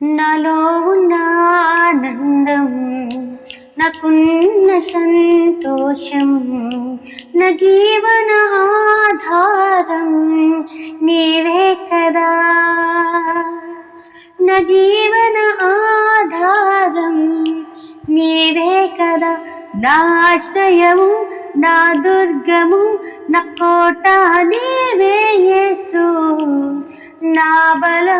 నాలో ఉన్న ఆనందం నాకున్న సంతోషం నా జీవన ఆధారం నీవే కదా. నా జీవన ఆధారం నీవే కదా. నా ఆశ్రయము నా దుర్గము నా కోట నీవే యేసు. నా బలం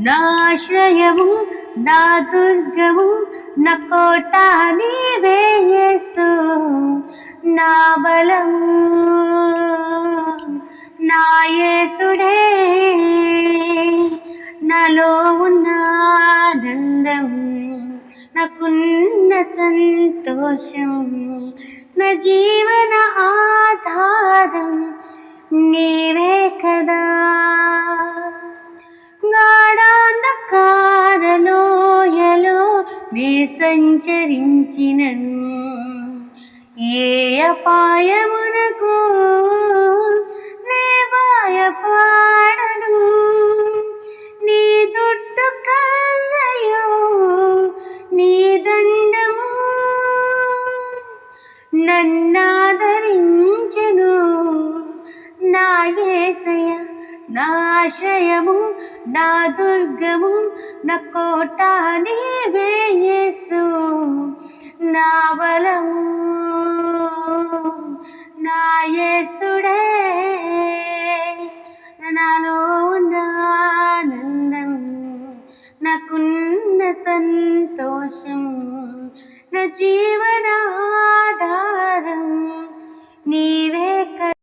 నాశ్రయము నా దుర్గము నా కోట నీవేయసు నా బలము నా యేసుడే. నాలో ఉన్న ఆనందం నాకున్న సంతోషం నా జీవన ఆధారం. నీ నే సంచరించినను ఏ అపాయమునకు నే భయపడను. నీ దుడ్డు కర్రయో నీ దండము నన్నాదరించెను. నా ఏసయ నాశ్రయము నా దుర్గము నా కోటాని నాయసుడే నాలో ఉన్న ఆనందం నాకున్న సంతోషం నా జీవనా